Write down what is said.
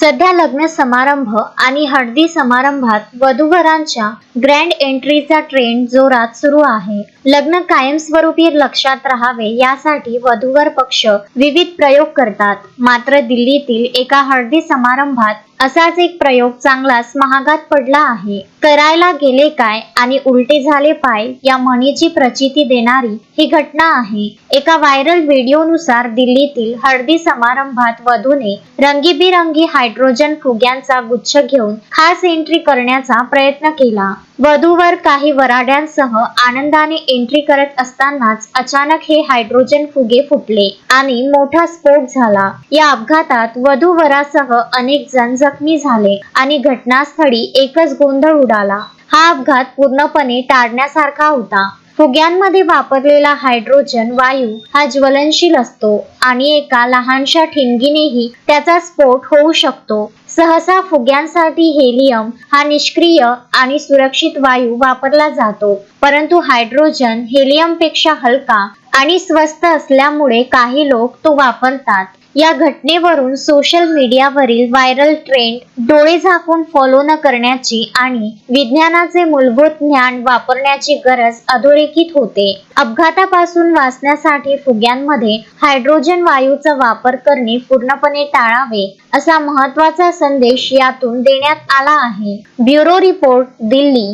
सध्या लग्न समारंभ आणि हळदी समारंभात वधूवरांच्या ग्रँड एंट्रीचा ट्रेंड जोरात सुरू आहे. लग्न कायमस्वरूपी लक्षात राहावे यासाठी वधूवर पक्ष विविध प्रयोग करतात. मात्र दिल्लीतील एका हळदी समारंभात असाच एक प्रयोग चांगलाच महागात पडला आहे. करायला गेले काय आणि उलटे झाले पाय या म्हणीची प्रचिती देणारी ही घटना आहे. एका व्हायरल व्हिडिओनुसार दिल्लीतील हळदी समारंभात वधूने रंगीबिरंगी हायड्रोजन फुग्यांचा गुच्छ घेऊन खास एंट्री करण्याचा प्रयत्न केला. वधूवर काही वराड्यांसह आनंदाने एंट्री करत असतानाच अचानक हे हायड्रोजन फुगे फुटले आणि मोठा स्फोट झाला. या अपघातात वधूवरासह अनेक जण जखमी झाले आणि घटनास्थळी एकच गोंधळ उडाला. हा अपघात पूर्णपणे टाळण्यासारखा होता. फुग्यांमध्ये वापरलेला हायड्रोजन वायू हा ज्वलनशील असतो आणि एका लहानशा ठिणगीनेही त्याचा स्फोट होऊ शकतो. सहसा फुग्यांसाठी हेलियम हा निष्क्रिय आणि सुरक्षित वायू वापरला जातो. परंतु हायड्रोजन हेलियमपेक्षा हलका आणि स्वस्त असल्यामुळे काही लोक तो वापरतात. या घटनेवरून सोशल मीडियावरील व्हायरल ट्रेंड डोळे झाकून फॉलो न करण्याची आणि विज्ञानाचे मूलभूत ज्ञान वापरण्याची गरज अधोरेखित होते. अपघातापासून वाचण्यासाठी फुग्यांमध्ये हायड्रोजन वायूचा वापर करणे पूर्णपणे टाळावे असा महत्त्वाचा संदेश यातून देण्यात आला आहे. Bureau report Delhi.